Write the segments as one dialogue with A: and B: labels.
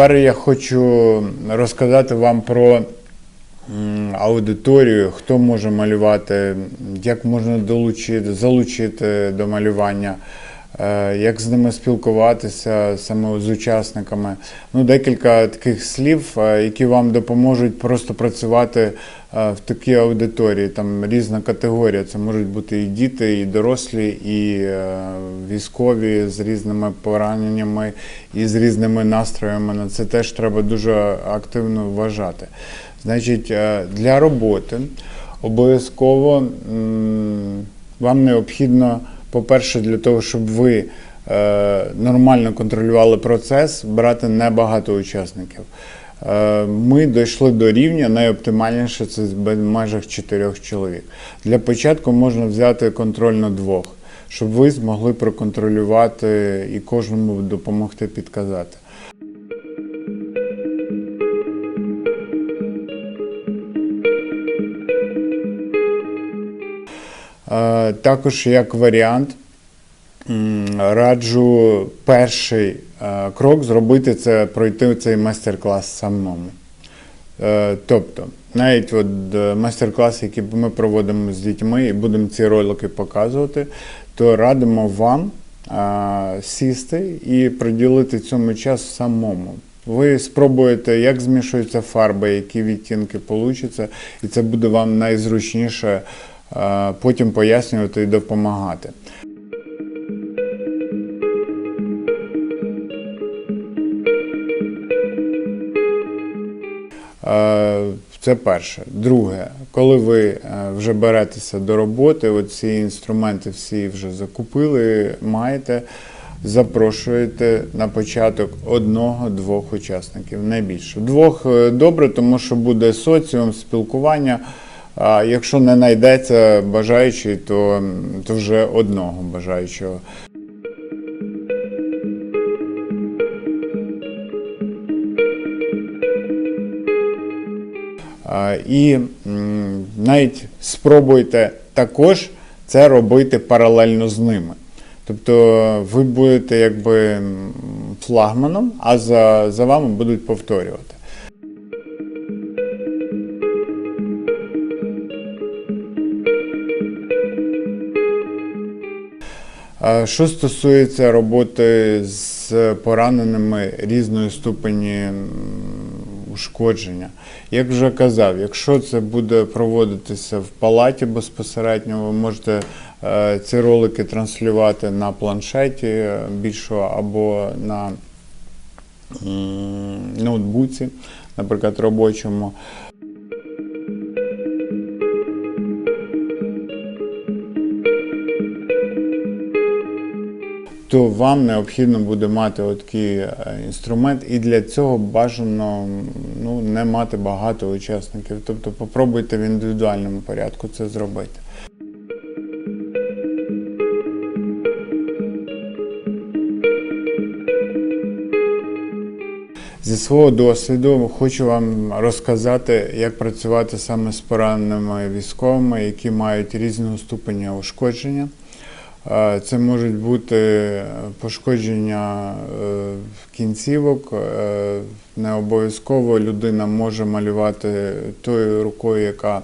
A: Тепер я хочу розказати вам про аудиторію, хто може малювати, як можна долучити, залучити до малювання, як з ними спілкуватися саме з учасниками. Ну, декілька таких слів, е, які вам допоможуть просто працювати е, в такій аудиторії. Там різна категорія. Це можуть бути і діти, і дорослі, і е, військові з різними пораненнями і з різними настроями. На це теж треба дуже активно вважати. Значить, е, для роботи обов'язково вам необхідно, по-перше, для того, щоб ви е, нормально контролювали процес, брати небагато учасників. Е, Ми дійшли до рівня найоптимальніше це в межах чотирьох чоловік. Для початку можна взяти контроль на двох, щоб ви змогли проконтролювати і кожному допомогти підказати. Також як варіант раджу перший крок зробити це пройти цей майстер-клас самому. Е, Тобто, навіть от е, майстер-клас, який ми проводимо з дітьми і будемо ці ролики показувати, то радимо вам сісти і приділити цьому час самому. Ви спробуєте, як змішуються фарби, які відтінки получаться, і це буде вам найзручніше потім пояснювати і допомагати. Е, Це перше. Друге, коли ви е, вже беретеся до роботи, оці інструменти всі вже закупили, маєте, запрошуєте на початок одного-двох учасників, не більше. Двох е, добре, тому що буде соціум, спілкування. А якщо не знайдеться бажаючий, то, то вже одного бажаючого. І навіть спробуйте також це робити паралельно з ними. Тобто ви будете якби флагманом, а за, за вами будуть повторювати. Що стосується роботи з пораненими різної ступені ушкодження, як вже казав, якщо це буде проводитися в палаті безпосередньо, ви можете е, ці ролики транслювати на планшеті е, більшого або на ноутбуці, наприклад, робочому. То вам необхідно буде мати такий е, інструмент, і для цього бажано ну, не мати багато учасників. Тобто попробуйте в індивідуальному порядку це зробити. Зі свого досвіду хочу вам розказати, як працювати саме з пораненими військовими, які мають різного ступеня ушкодження. Е, Це можуть бути пошкодження е, кінцівок. е, Не обов'язково людина може малювати тою рукою, яка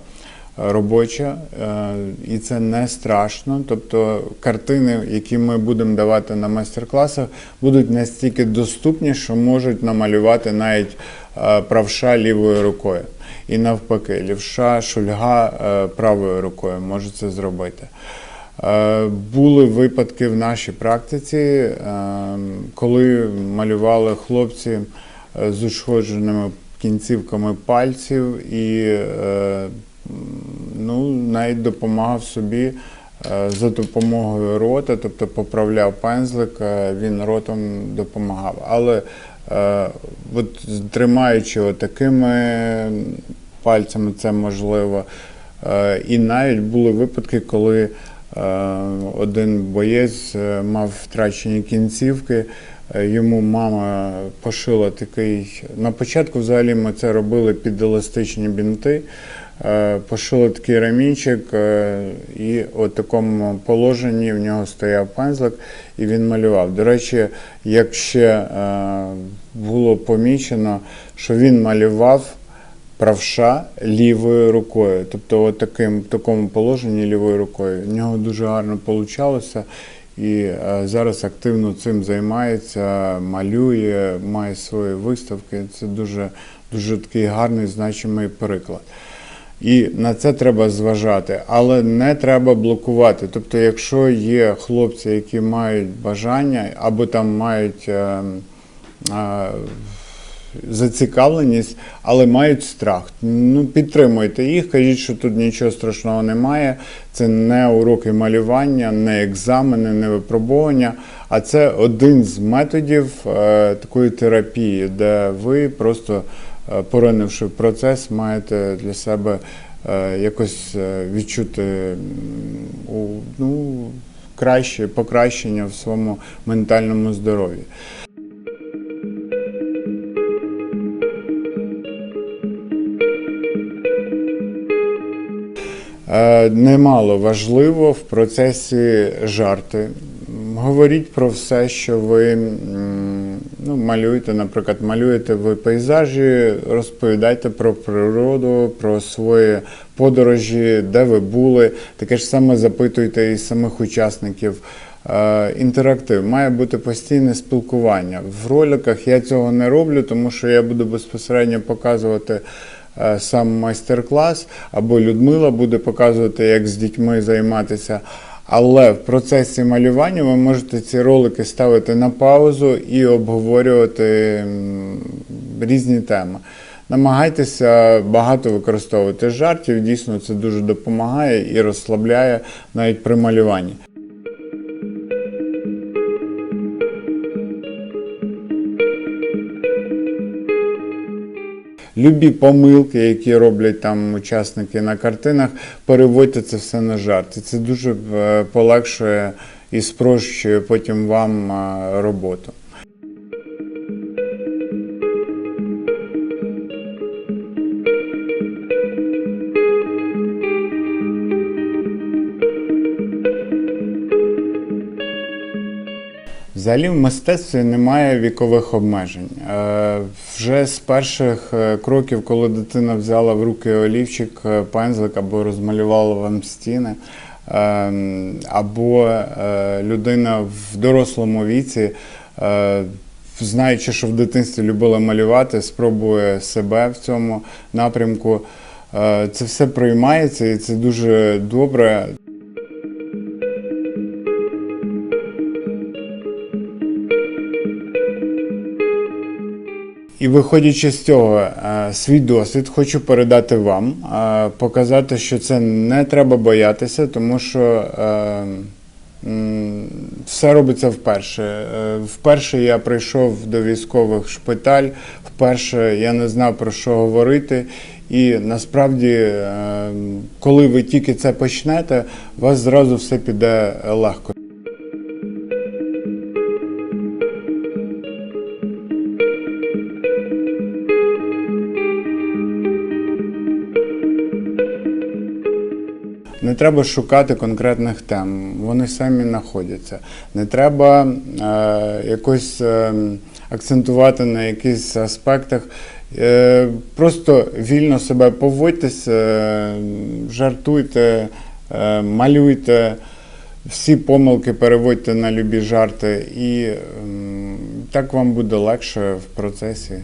A: робоча, е, і це не страшно. Тобто картини, які ми будемо давати на майстер-класах, будуть настільки доступні, що можуть намалювати навіть е, правша лівою рукою. І навпаки, лівша, шульга е, правою рукою може це зробити. Е, Були випадки в нашій практиці, е, коли малювали хлопці е, з ушкодженими кінцівками пальців і ну, навіть допомагав собі за допомогою рота, тобто поправляв пензлик, він ротом допомагав. Але от тримаючи такими пальцями, це можливо. І навіть були випадки, коли один боєць е, мав втрачені кінцівки. Е, Йому мама пошила такий. На початку взагалі ми це робили під еластичні бінти. е, пошили такий рамінчик, е, і у такому положенні в нього стояв пензлик, і він малював. До речі, як ще е, було помічено, що він малював правша лівою рукою. Тобто, от таким, в такому положенні лівою рукою. В нього дуже гарно вийшло. І е, зараз активно цим займається, малює, має свої виставки. Це дуже, дуже такий гарний, значимий приклад. І на це треба зважати, але не треба блокувати. Тобто, якщо є хлопці, які мають бажання або там мають е, е, зацікавленість, але мають страх. Ну, підтримуйте їх, кажіть, що тут нічого страшного немає. Це не уроки малювання, не екзамени, не випробування, а це один з методів е, такої терапії, де ви просто, е, поринивши процес, маєте для себе е, якось е, відчути ну, краще, покращення в своєму ментальному здоров'ї. Немало важливо в процесі жарти. Говоріть про все, що ви ну, малюєте, наприклад, малюєте ви пейзажі, розповідайте про природу, про свої подорожі, де ви були. Таке ж саме запитуйте і самих учасників. Е, Інтерактив має бути постійне спілкування. В роликах я цього не роблю, тому що я буду безпосередньо показувати е, сам майстер-клас, або Людмила буде показувати, як з дітьми займатися. Але в процесі малювання ви можете ці ролики ставити на паузу і обговорювати різні теми. Намагайтеся багато використовувати жартів, дійсно це дуже допомагає і розслабляє навіть при малюванні. Любі помилки, які роблять там учасники на картинах, переводьте це все на жарти. Це дуже е, полегшує і спрощує потім вам е, роботу. Взагалі в мистецтві немає вікових обмежень. Е, Вже з перших е, кроків, коли дитина взяла в руки олівчик, е, пензлик або розмалювала вам стіни, е, або людина в дорослому віці, знаючи, що в дитинстві любила малювати, спробує себе в цьому напрямку. Це все приймається і це дуже добре. І виходячи з цього, е, свій досвід хочу передати вам, е, показати, що це не треба боятися, тому що е, все робиться вперше. Вперше я прийшов до військових шпиталь, вперше я не знав про що говорити. І насправді, коли ви тільки це почнете, у вас зразу все піде легко. Не треба шукати конкретних тем, вони самі знаходяться. Не треба е, якось е, акцентувати на якихось аспектах. Е, просто вільно себе поводьтесь, е, жартуйте, е, малюйте, всі помилки переводьте на любі жарти, і ем, так вам буде легше в процесі.